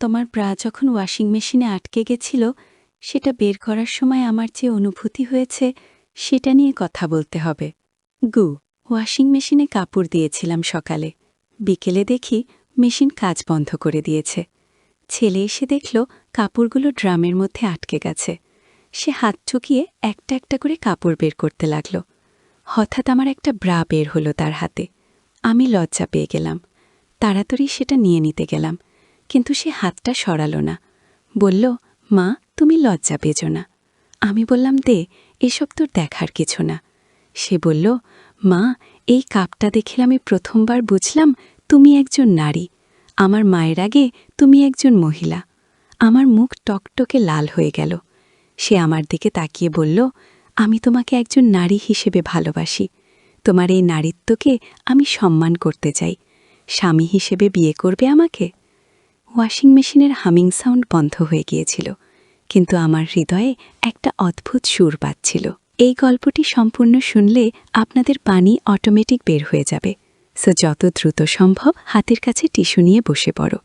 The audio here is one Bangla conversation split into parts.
তোমার ব্রা যখন ওয়াশিং মেশিনে আটকে গেছিল, সেটা বের করার সময় আমার যে অনুভূতি হয়েছে, সেটা নিয়ে কথা বলতে হবে। গু, ওয়াশিং মেশিনে কাপড় দিয়েছিলাম সকালে। বিকেলে দেখি মেশিন কাজ বন্ধ করে দিয়েছে। ছেলে এসে দেখল কাপড়গুলো ড্রামের মধ্যে আটকে গেছে। সে হাত ঠুকিয়ে একটা একটা করে কাপড় বের করতে লাগল। হঠাৎ আমার একটা ব্রা বের হলো তার হাতে। আমি লজ্জা পেয়ে গেলাম। তাড়াতাড়ি সেটা নিয়ে নিতে গেলাম। কিন্তু সে হাতটা সরালো না। বলল, মা, তুমি লজ্জা পেজ না। আমি বললাম, দে, এসব তোর দেখার কিছু না। সে বলল, মা, এই কাপটা দেখে আমি প্রথমবার বুঝলাম তুমি একজন নারী। আমার মায়ের আগে তুমি একজন মহিলা। আমার মুখ টকটকে লাল হয়ে গেল। সে আমার দিকে তাকিয়ে বলল, আমি তোমাকে একজন নারী হিসেবে ভালোবাসি। তোমার এই নারীত্বকে আমি সম্মান করতে চাই। স্বামী হিসেবে বিয়ে করবে আমাকে? ওয়াশিং মেশিনের হামিং সাউন্ড বন্ধ হয়ে গিয়েছিল, কিন্তু আমার হৃদয়ে একটা অদ্ভুত সুর পাচ্ছিল এই গল্পটি সম্পূর্ণ শুনলে আপনাদের পানি অটোমেটিক বের হয়ে যাবে। সো যত দ্রুত সম্ভব হাতের কাছে টিস্যু নিয়ে বসে পড়ো।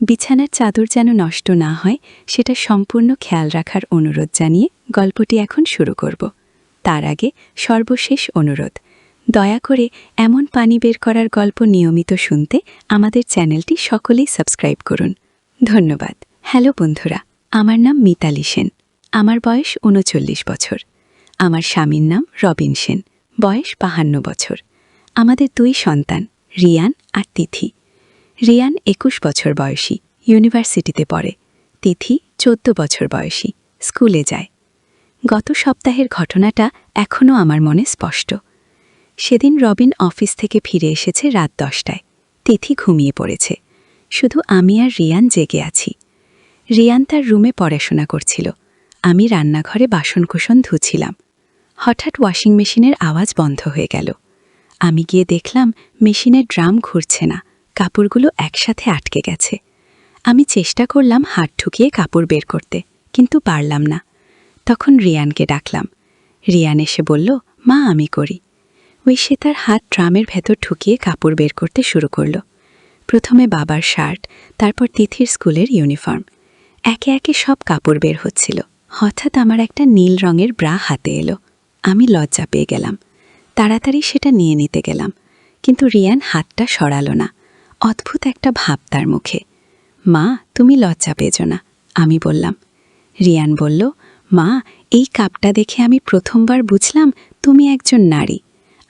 বিছানার চাদর যেন নষ্ট না হয়, সেটা সম্পূর্ণ খেয়াল রাখার অনুরোধ জানিয়ে গল্পটি এখন শুরু করব। তার আগে সর্বশেষ অনুরোধ দয়া করে এমন পানি বের করার গল্প নিয়মিত শুনতে আমাদের চ্যানেলটি সকলেই সাবস্ক্রাইব করুন। ধন্যবাদ। হ্যালো বন্ধুরা, আমার নাম মিতালি সেন। আমার বয়স উনচল্লিশ বছর। আমার স্বামীর নাম রবিন সেন। বয়স বাহান্ন বছর। আমাদের দুই সন্তান, রিয়ান আর তিথি। রিয়ান একুশ বছর বয়সী, ইউনিভার্সিটিতে পড়ে। তিথি চোদ্দ বছর বয়সী, স্কুলে যায়। গত সপ্তাহের ঘটনাটা এখনও আমার মনে স্পষ্ট। সেদিন রবিন অফিস থেকে ফিরে এসেছে রাত দশটায়। তিথি ঘুমিয়ে পড়েছে। শুধু আমি আর রিয়ান জেগে আছি। রিয়ান তার রুমে পড়াশোনা করছিল। আমি রান্নাঘরে বাসনকোসন ধুছিলাম। হঠাৎ ওয়াশিং মেশিনের আওয়াজ বন্ধ হয়ে গেল। আমি গিয়ে দেখলাম মেশিনের ড্রাম ঘুরছে না, কাপড়গুলো একসাথে আটকে গেছে। আমি চেষ্টা করলাম হাত ঠুকিয়ে কাপড় বের করতে, কিন্তু পারলাম না। তখন রিয়ানকে ডাকলাম। রিয়ান এসে বলল, মা, আমি করি। সে তার হাত ড্রামের ভেতর ঠুকিয়ে কাপড় বের করতে শুরু করল। প্রথমে বাবার শার্ট, তারপর তিথির স্কুলের ইউনিফর্ম। একে একে সব কাপড় বের হচ্ছিল। হঠাৎ আমার একটা নীল রঙের ব্রা হাতে এলো। আমি লজ্জা পেয়ে গেলাম। তাড়াতাড়ি সেটা নিয়ে নিতে গেলাম। কিন্তু রিয়ান হাতটা সরালো না। অদ্ভুত একটা ভাব তার মুখে। মা, তুমি লজ্জা পেয়েছ না? আমি বললাম। রিয়ান বলল, মা, এই কাপটা দেখে আমি প্রথমবার বুঝলাম তুমি একজন নারী।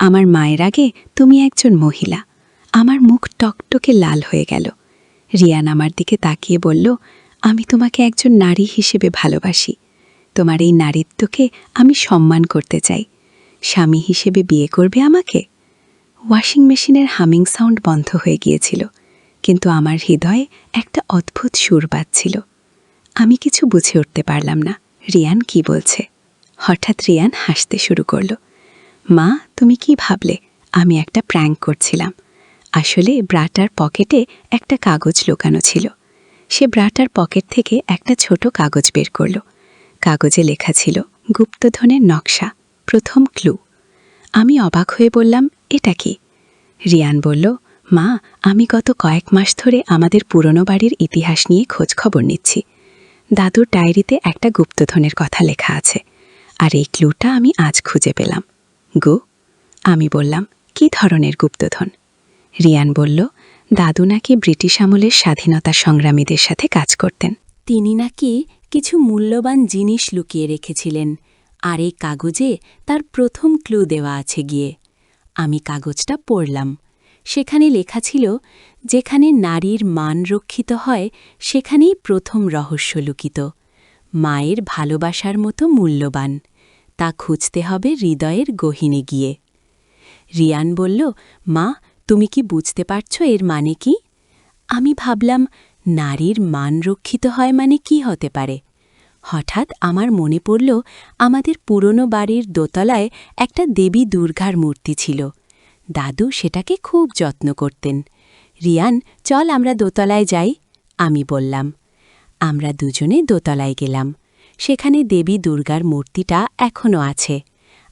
আমার মায়ের আগে তুমি একজন মহিলা। আমার মুখ টকটকে লাল হয়ে গেল। রিয়ান আমার দিকে তাকিয়ে বলল, আমি তোমাকে একজন নারী হিসেবে ভালোবাসি। তোমার এই নারীত্বকে আমি সম্মান করতে চাই। স্বামী হিসেবে বিয়ে করবে আমাকে? ওয়াশিং মেশিনের হামিং সাউন্ড বন্ধ হয়ে গিয়েছিল, কিন্তু আমার হৃদয়ে একটা অদ্ভুত সুর বাজছিল। আমি কিছু বুঝে উঠতে পারলাম না। রিয়ান কি বলছে? হঠাৎ রিয়ান হাসতে শুরু করল। মা, তুমি কি ভাবলে? আমি একটা প্র্যাঙ্ক করছিলাম। আসলে ব্রাটার পকেটে একটা কাগজ লুকানো ছিল। সে ব্রাটার পকেট থেকে একটা ছোট কাগজ বের করল। কাগজে লেখা ছিল, গুপ্তধনের নকশা, প্রথম ক্লু। আমি অবাক হয়ে বললাম, এটা কি? রিয়ান বলল, মা, আমি গত কয়েক মাস ধরে আমাদের পুরনো বাড়ির ইতিহাস নিয়ে খোঁজ খবর নিচ্ছি। দাদুর ডায়েরিতে একটা গুপ্তধনের কথা লেখা আছে। আর এই ক্লুটা আমি আজ খুঁজে পেলাম। গু, আমি বললাম, কি ধরনের গুপ্তধন? রিয়ান বলল, দাদু নাকি ব্রিটিশ আমলের স্বাধীনতা সংগ্রামীদের সাথে কাজ করতেন। তিনি নাকি কিছু মূল্যবান জিনিস লুকিয়ে রেখেছিলেন। আর এই কাগজে তার প্রথম ক্লু দেওয়া আছে গিয়ে। আমি কাগজটা পড়লাম। সেখানে লেখা ছিল, যেখানে নারীর মান রক্ষিত হয়, সেখানেই প্রথম রহস্য লুকিত। মায়ের ভালোবাসার মতো মূল্যবান। তা খুঁজতে হবে হৃদয়ের গহিনে গিয়ে। রিয়ান বলল, মা, তুমি কি বুঝতে পারছ এর মানে কি? আমি ভাবলাম, নারীর মান রক্ষিত হয় মানে কি হতে পারে? হঠাৎ আমার মনে পড়ল, আমাদের পুরনো বাড়ির দোতলায় একটা দেবী দুর্গার মূর্তি ছিল। দাদু সেটাকে খুব যত্ন করতেন। রিয়ান, চল আমরা দোতলায় যাই, আমি বললাম। আমরা দুজনে দোতলায় গেলাম। সেখানে দেবী দুর্গার মূর্তিটা এখনও আছে।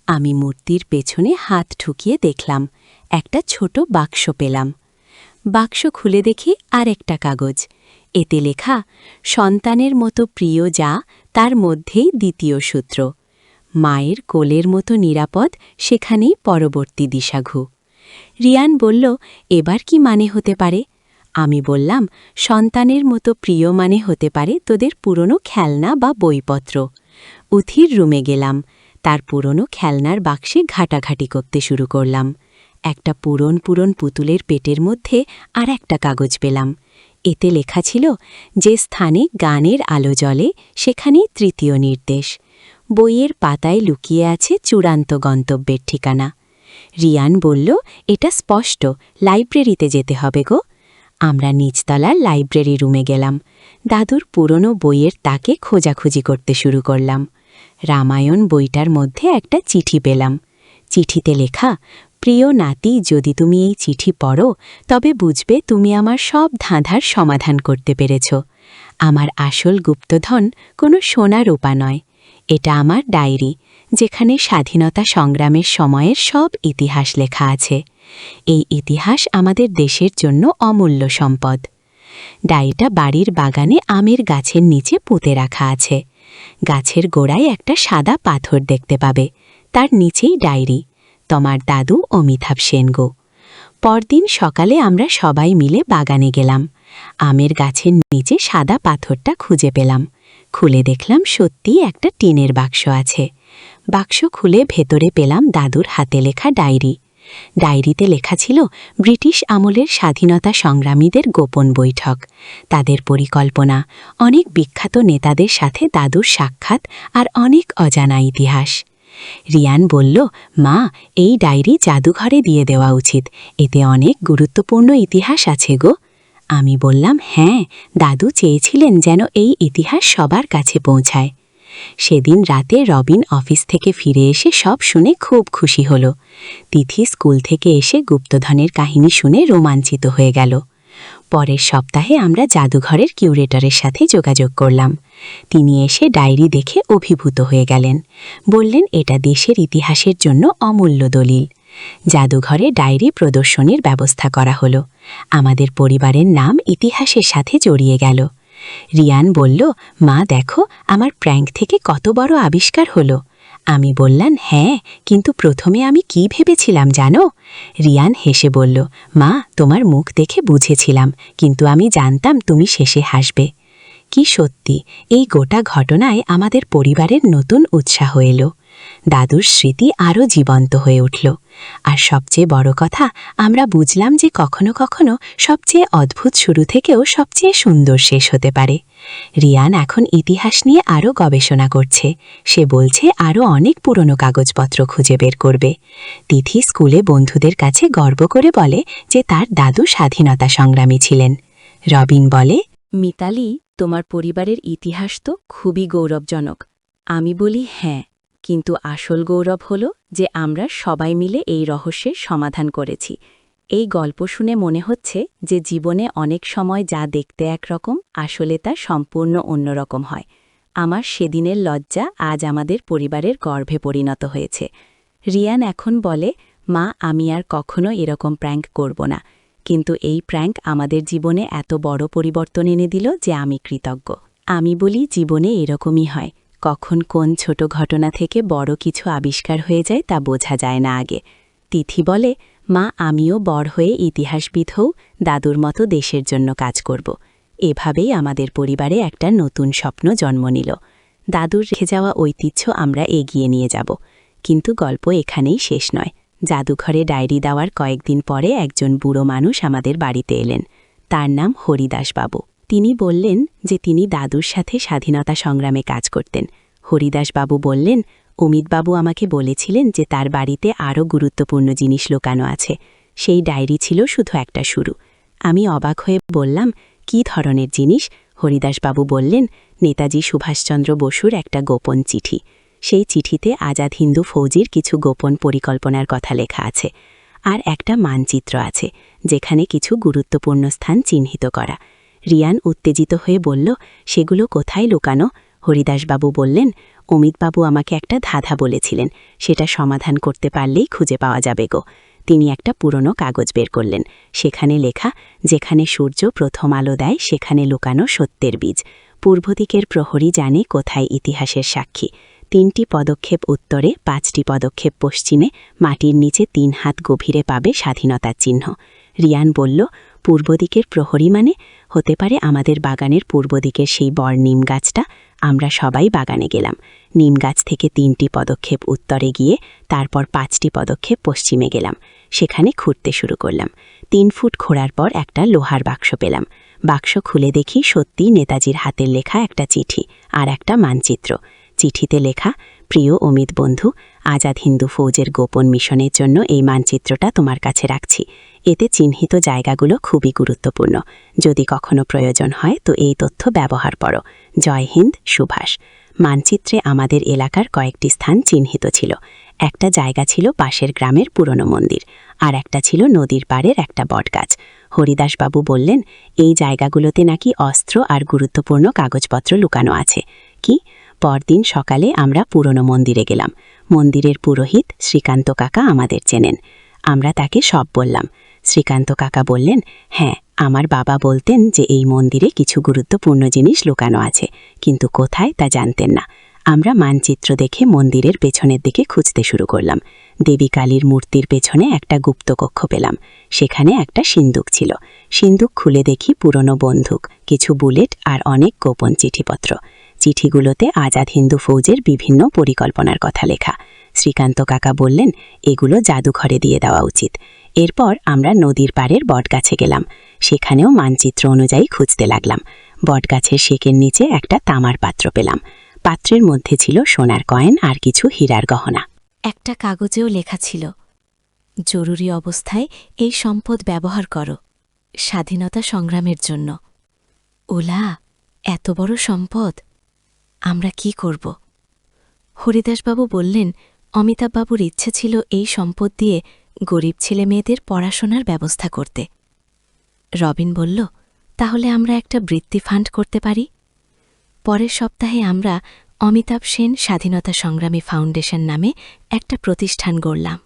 আমি মূর্তির পেছনে হাত ঠুকিয়ে দেখলাম, একটা ছোট বাক্স পেলাম। বাক্স খুলে দেখি আর একটা কাগজ। এতে লেখা, সন্তানের মতো প্রিয় যা, তার মধ্যেই দ্বিতীয় সূত্র। মায়ের কোলের মতো নিরাপদ, সেখানেই পরবর্তী দিশাঘু। রিয়ান বলল, এবার কি মানে হতে পারে? আমি বললাম, সন্তানের মতো প্রিয় মানে হতে পারে তোদের পুরনো খেলনা বা বইপত্র। উথির রুমে গেলাম, তার পুরনো খেলনার বাক্সে ঘাটাঘাটি করতে শুরু করলাম। একটা পুরন পুরন পুতুলের পেটের মধ্যে আর একটা কাগজ পেলাম। এতে লেখা ছিল, যে স্থানে গানের আলো জ্বলে, সেখানেই তৃতীয় নির্দেশ। বইয়ের পাতায় লুকিয়ে আছে চূড়ান্ত গন্তব্যের ঠিকানা। রিয়ান বলল, এটা স্পষ্ট, লাইব্রেরিতে যেতে হবে গো। আমরা নিচতলার লাইব্রেরি রুমে গেলাম। দাদুর পুরনো বইয়ের তাকে খোঁজাখুঁজি করতে শুরু করলাম। রামায়ণ বইটার মধ্যে একটা চিঠি পেলাম। চিঠিতে লেখা, প্রিয় নাতি, যদি তুমি এই চিঠি পড়ো, তবে বুঝবে তুমি আমার সব ধাঁধার সমাধান করতে পেরেছ। আমার আসল গুপ্তধন কোনো সোনা রূপা নয়। এটা আমার ডায়েরি। যেখানে স্বাধীনতা সংগ্রামের সময়ের সব ইতিহাস লেখা আছে। এই ইতিহাস আমাদের দেশের জন্য অমূল্য সম্পদ। ডায়েরিটা বাড়ির বাগানে আমের গাছের নিচে পুঁতে রাখা আছে। গাছের গোড়ায় একটা সাদা পাথর দেখতে পাবে। তার নিচেই ডায়েরি তোমার দাদু অমিতাভ সেনগো পরদিন সকালে আমরা সবাই মিলে বাগানে গেলাম। আমের গাছের নিচে সাদা পাথরটা খুঁজে পেলাম। খুলে দেখলাম সত্যি একটা টিনের বাক্স আছে। বাক্স খুলে ভেতরে পেলাম দাদুর হাতে লেখা ডায়েরি। ডায়েরিতে লেখা ছিল, ব্রিটিশ আমলের স্বাধীনতা সংগ্রামীদের গোপন বৈঠক। তাদের পরিকল্পনা, অনেক বিখ্যাত নেতাদের সাথে দাদুর সাক্ষাৎ আর অনেক অজানা ইতিহাস। রিয়ান বলল, মা, এই ডায়েরি জাদুঘরে দিয়ে দেওয়া উচিত। এতে অনেক গুরুত্বপূর্ণ ইতিহাস আছে গো। আমি বললাম হ্যাঁ দাদু চেয়েছিলেন যেন এই ইতিহাস সবার কাছে পৌঁছায়। সেদিন রাতে রবিন অফিস থেকে ফিরে এসে সব শুনে খুব খুশি হল। তিথি স্কুল থেকে এসে গুপ্তধনের কাহিনী শুনে রোমাঞ্চিত হয়ে গেল। পরের সপ্তাহে আমরা জাদুঘরের কিউরেটরের সাথে যোগাযোগ করলাম। তিনি এসে ডায়েরি দেখে অভিভূত হয়ে গেলেন। বললেন, এটা দেশের ইতিহাসের জন্য অমূল্য দলিল। জাদুঘরে ডায়েরি প্রদর্শনীর ব্যবস্থা করা হলো। আমাদের পরিবারের নাম ইতিহাসের সাথে জড়িয়ে গেল। রিয়ান বলল, মা, দেখো, আমার প্র্যাঙ্ক থেকে কত বড় আবিষ্কার হলো। আমি বললাম হ্যাঁ কিন্তু প্রথমে আমি কি ভেবেছিলাম জানো? রিয়ান হেসে বলল, মা, তোমার মুখ দেখে বুঝেছিলাম, কিন্তু আমি জানতাম তুমি শেষে হাসবে। কি সত্যি, এই গোটা ঘটনায় আমাদের পরিবারের নতুন উৎসাহ এলো। দাদুর স্মৃতি আরও জীবন্ত হয়ে উঠল। আর সবচেয়ে বড় কথা, আমরা বুঝলাম যে কখনো কখনো সবচেয়ে অদ্ভুত শুরু থেকেও সবচেয়ে সুন্দর শেষ হতে পারে। রিয়ান এখন ইতিহাস নিয়ে আরও গবেষণা করছে। সে বলছে আরও অনেক পুরনো কাগজপত্র খুঁজে বের করবে। তিথি স্কুলে বন্ধুদের কাছে গর্ব করে বলে যে তার দাদু স্বাধীনতা সংগ্রামী ছিলেন। রবিন বলে, মিতালি, তোমার পরিবারের ইতিহাস তো খুবই গৌরবজনক। আমি বলি হ্যাঁ। কিন্তু আসল গৌরব হল যে আমরা সবাই মিলে এই রহস্যের সমাধান করেছি। এই গল্প শুনে মনে হচ্ছে যে জীবনে অনেক সময় যা দেখতে একরকম, আসলে তা সম্পূর্ণ অন্যরকম হয়। আমার সেদিনের লজ্জা আজ আমাদের পরিবারের গর্ভে পরিণত হয়েছে। রিয়ান এখন বলে, মা, আমি আর কখনো এরকম প্র্যাঙ্ক করব না। কিন্তু এই প্র্যাঙ্ক আমাদের জীবনে এত বড় পরিবর্তন এনে দিল যে আমি কৃতজ্ঞ। আমি বলি, জীবনে এরকমই হয়। কখন কোন ছোট ঘটনা থেকে বড় কিছু আবিষ্কার হয়ে যায় তা বোঝা যায় না আগে। তিথি বলে, মা, আমিও বড় হয়ে ইতিহাসবিদ হও, দাদুর মতো দেশের জন্য কাজ করব। এভাবেই আমাদের পরিবারে একটা নতুন স্বপ্ন জন্ম নিল। দাদুর রেখে যাওয়া ঐতিহ্য আমরা এগিয়ে নিয়ে যাব। কিন্তু গল্প এখানেই শেষ নয়। জাদুঘরে ডায়েরি দেওয়ার কয়েকদিন পরে একজন বুড়ো মানুষ আমাদের বাড়িতে এলেন। তার নাম হরিদাসবাবু। তিনি বললেন যে তিনি দাদুর সাথে স্বাধীনতা সংগ্রামে কাজ করতেন। হরিদাসবাবু বললেন, অমিতবাবু আমাকে বলেছিলেন যে তার বাড়িতে আরও গুরুত্বপূর্ণ জিনিস লোকানো আছে। সেই ডায়েরি ছিল শুধু একটা শুরু। আমি অবাক হয়ে বললাম, কি ধরনের জিনিস? হরিদাসবাবু বললেন, নেতাজি সুভাষচন্দ্র বসুর একটা গোপন চিঠি। সেই চিঠিতে আজাদ হিন্দু ফৌজির কিছু গোপন পরিকল্পনার কথা লেখা আছে। আর একটা মানচিত্র আছে, যেখানে কিছু গুরুত্বপূর্ণ স্থান চিহ্নিত করা। রিয়ান উত্তেজিত হয়ে বলল, সেগুলো কোথায় লুকানো? হরিদাসবাবু বললেন, অমিতবাবু আমাকে একটা ধাঁধা বলেছিলেন, সেটা সমাধান করতে পারলেই খুঁজে পাওয়া যাবে গো। তিনি একটা পুরনো কাগজ বের করলেন, সেখানে লেখা, যেখানে সূর্য প্রথম আলো দেয়, সেখানে লুকানো সত্যের বীজ। পূর্ব দিকের প্রহরী জানে কোথায় ইতিহাসের সাক্ষী। তিনটি পদক্ষেপ উত্তরে, পাঁচটি পদক্ষেপ পশ্চিমে, মাটির নিচে তিন হাত গভীরে পাবে স্বাধীনতার চিহ্ন। রিয়ান বলল পূর্ব দিকের প্রহরী মানে? হতে পারে আমাদের বাগানের পূর্ব দিকের সেই বর নিম গাছটা। আমরা সবাই বাগানে গেলাম। নিম গাছ থেকে তিনটি পদক্ষেপ উত্তরে গিয়ে, তারপর পাঁচটি পদক্ষেপ পশ্চিমে গেলাম। সেখানে খুঁড়তে শুরু করলাম। তিন ফুট খোঁড়ার পর একটা লোহার বাক্স পেলাম। বাক্স খুলে দেখি সত্যি নেতাজির হাতের লেখা একটা চিঠি আর একটা মানচিত্র। চিঠিতে লেখা, প্রিয় অমিত বন্ধু, আজাদ হিন্দু ফৌজের গোপন মিশনের জন্য এই মানচিত্রটা তোমার কাছে রাখছি। এতে চিহ্নিত জায়গাগুলো খুবই গুরুত্বপূর্ণ। যদি কখনো প্রয়োজন হয় তো এই তথ্য ব্যবহার করো। জয় হিন্দ, সুভাষ। মানচিত্রে আমাদের এলাকার কয়েকটি স্থান চিহ্নিত ছিল। একটা জায়গা ছিল পাশের গ্রামের পুরনো মন্দির, আর একটা ছিল নদীর পাড়ের একটা বটগাছ। হরিদাসবাবু বললেন, এই জায়গাগুলোতে নাকি অস্ত্র আর গুরুত্বপূর্ণ কাগজপত্র লুকানো আছে। কি? পরদিন সকালে আমরা পুরনো মন্দিরে গেলাম। মন্দিরের পুরোহিত শ্রীকান্ত কাকা আমাদের চেনেন। আমরা তাকে সব বললাম। শ্রীকান্ত কাকা বললেন হ্যাঁ আমার বাবা বলতেন যে এই মন্দিরে কিছু গুরুত্বপূর্ণ জিনিস লুকানো আছে, কিন্তু কোথায় তা জানতেন না। আমরা মানচিত্র দেখে মন্দিরের পেছনের দিকে খুঁজতে শুরু করলাম। দেবী কালীর মূর্তির পেছনে একটা গুপ্ত কক্ষ পেলাম। সেখানে একটা সিন্দুক ছিল। সিন্দুক খুলে দেখি পুরনো বন্দুক, কিছু বুলেট আর অনেক গোপন চিঠিপত্র। চিঠিগুলোতে আজাদ হিন্দু ফৌজের বিভিন্ন পরিকল্পনার কথা লেখা। শ্রীকান্ত কাকা বললেন, এগুলো জাদুঘরে দিয়ে দেওয়া উচিত। এরপর আমরা নদীর পাড়ের বটগাছে গেলাম। সেখানেও মানচিত্র অনুযায়ী খুঁজতে লাগলাম। বটগাছের শেকের নিচে একটা তামার পাত্র পেলাম। পাত্রের মধ্যে ছিল সোনার কয়েন আর কিছু হীরার গহনা। একটা কাগজেও লেখা ছিল, জরুরি অবস্থায় এই সম্পদ ব্যবহার করো, স্বাধীনতা সংগ্রামের জন্য। ওলা, এত বড় সম্পদ? আমরা কি করব? হরিদাসবাবু বললেন, অমিতাভবাবুর ইচ্ছে ছিল এই সম্পদ দিয়ে গরিব ছেলে মেয়েদের পড়াশোনার ব্যবস্থা করতে। রবিন বলল, তাহলে আমরা একটা বৃত্তি ফান্ড করতে পারি? পরের সপ্তাহে আমরা অমিতাভ সেন স্বাধীনতা সংগ্রামী ফাউন্ডেশন নামে একটা প্রতিষ্ঠান গড়লাম।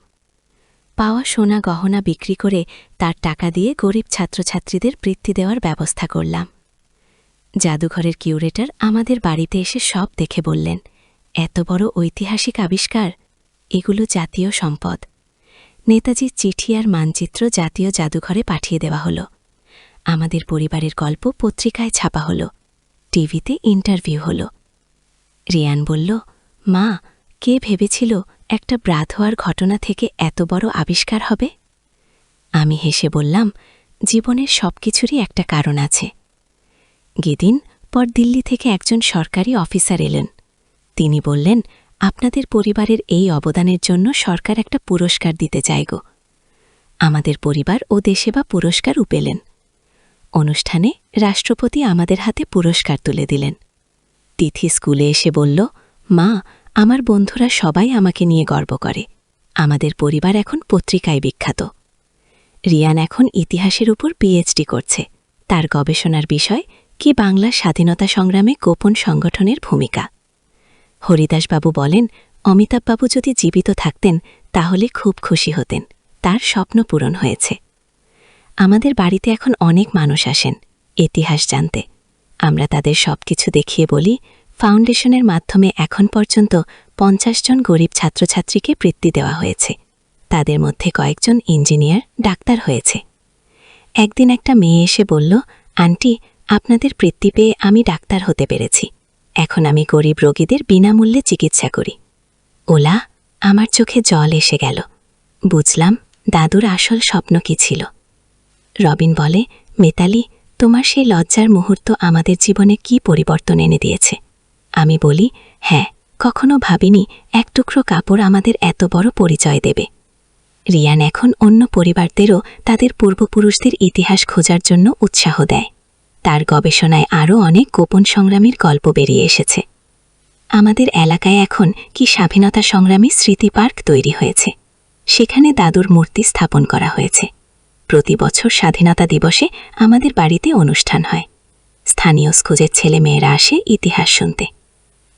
পাওয়া সোনা গহনা বিক্রি করে তার টাকা দিয়ে গরিব ছাত্রছাত্রীদের বৃত্তি দেওয়ার ব্যবস্থা করলাম। জাদুঘরের কিউরেটর আমাদের বাড়িতে এসে সব দেখে বললেন, এত বড় ঐতিহাসিক আবিষ্কার, এগুলো জাতীয় সম্পদ। নেতাজির চিঠি আর মানচিত্র জাতীয় জাদুঘরে পাঠিয়ে দেওয়া হলো। আমাদের পরিবারের গল্প পত্রিকায় ছাপা হলো। টিভিতে ইন্টারভিউ হলো। রিয়ান বলল, মা, কে ভেবেছিল একটা ব্রাত হওয়ার ঘটনা থেকে এত বড় আবিষ্কার হবে? আমি হেসে বললাম, জীবনের সব কিছুরই একটা কারণ আছে। গেদিন পর দিল্লি থেকে একজন সরকারি অফিসার এলেন। তিনি বললেন, আপনাদের পরিবারের এই অবদানের জন্য সরকার একটা পুরস্কার দিতে চাই গো। আমাদের পরিবার ও দেশেবা পুরস্কার উপেলেন। অনুষ্ঠানে রাষ্ট্রপতি আমাদের হাতে পুরস্কার তুলে দিলেন। তিথি স্কুলে এসে বলল, মা, আমার বন্ধুরা সবাই আমাকে নিয়ে গর্ব করে। আমাদের পরিবার এখন পত্রিকায় বিখ্যাত। রিয়ান এখন ইতিহাসের উপর পিএইচডি করছে। তার গবেষণার বিষয় কি বাংলার স্বাধীনতা সংগ্রামে গোপন সংগঠনের ভূমিকা? হরিদাসবাবু বলেন, অমিতাভবাবু যদি জীবিত থাকতেন, তাহলে খুব খুশি হতেন। তার স্বপ্ন পূরণ হয়েছে। আমাদের বাড়িতে এখন অনেক মানুষ আসেন, ইতিহাস জানতে। আমরা তাদের সবকিছু দেখিয়ে বলি, ফাউন্ডেশনের মাধ্যমে এখন পর্যন্ত পঞ্চাশ জন গরিব ছাত্রছাত্রীকে বৃত্তি দেওয়া হয়েছে। তাদের মধ্যে কয়েকজন ইঞ্জিনিয়ার, ডাক্তার হয়েছে। একদিন একটা মেয়ে এসে বলল, আন্টি আপনাদের বৃত্তি পেয়ে আমি ডাক্তার হতে পেরেছি। এখন আমি গরিব রোগীদের বিনামূল্যে চিকিৎসা করি। ওলা, আমার চোখে জল এসে গেল। বুঝলাম, দাদুর আসল স্বপ্ন কি ছিল। রবিন বলে, মেতালি, তোমার সেই লজ্জার মুহূর্ত আমাদের জীবনে কি পরিবর্তন এনে দিয়েছে? আমি বলি হ্যাঁ কখনো ভাবিনি এক টুকরো কাপড় আমাদের এত বড় পরিচয় দেবে। রিয়ান এখন অন্য পরিবারদেরও তাদের পূর্বপুরুষদের ইতিহাস খোঁজার জন্য উৎসাহ দেয়। তার গবেষণায় আরও অনেক গোপন সংগ্রামীর গল্প বেরিয়ে এসেছে। আমাদের এলাকায় এখন কি স্বাধীনতা সংগ্রামী স্মৃতি পার্ক তৈরি হয়েছে? সেখানে দাদুর মূর্তি স্থাপন করা হয়েছে। প্রতি বছর স্বাধীনতা দিবসে আমাদের বাড়িতে অনুষ্ঠান হয়। স্থানীয় স্কুলের ছেলে মেয়েরা আসে ইতিহাস শুনতে।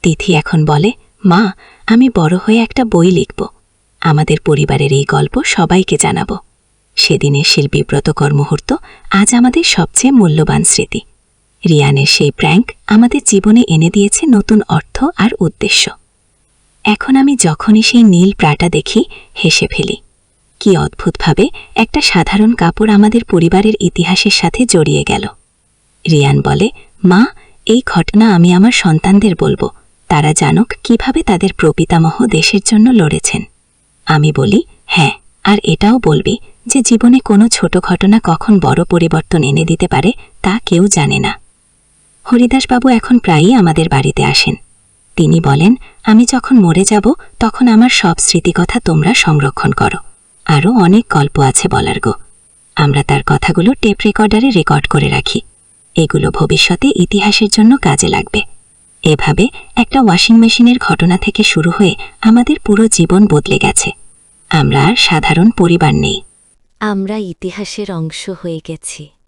তিথি এখন বলে, মা, আমি বড় হয়ে একটা বই লিখব। আমাদের পরিবারের এই গল্প সবাইকে জানাব। সেদিনের শিল্পীব্রতকর মুহূর্ত আজ আমাদের সবচেয়ে মূল্যবান স্মৃতি। রিয়ানের সেই প্র্যাঙ্ক আমাদের জীবনে এনে দিয়েছে নতুন অর্থ আর উদ্দেশ্য। এখন আমি যখনই সেই নীল প্রাটা দেখি, হেসে ফেলি। কি অদ্ভুতভাবে একটা সাধারণ কাপড় আমাদের পরিবারের ইতিহাসের সাথে জড়িয়ে গেল। রিয়ান বলে, মা, এই ঘটনা আমি আমার সন্তানদের বলব। তারা জানুক কীভাবে তাদের প্রপিতামহ দেশের জন্য লড়েছেন। আমি বলি হ্যাঁ আর এটাও বলবি যে জীবনে কোনো ছোট ঘটনা কখন বড় পরিবর্তন এনে দিতে পারে, তা কেউ জানে না। হরিদাসবাবু এখন প্রায়ই আমাদের বাড়িতে আসেন। তিনি বলেন, আমি যখন মরে যাব, তখন আমার সব স্মৃতিকথা তোমরা সংরক্ষণ করো। আরও অনেক গল্প আছে বলার গো। আমরা তার কথাগুলো টেপ রেকর্ডারে রেকর্ড করে রাখি। এগুলো ভবিষ্যতে ইতিহাসের জন্য কাজে লাগবে। এভাবে একটা ওয়াশিং মেশিনের ঘটনা থেকে শুরু হয়ে আমাদের পুরো জীবন বদলে গেছে। আমরা আর সাধারণ পরিবার নেই। আমরা ইতিহাসের অংশ হয়ে গেছি।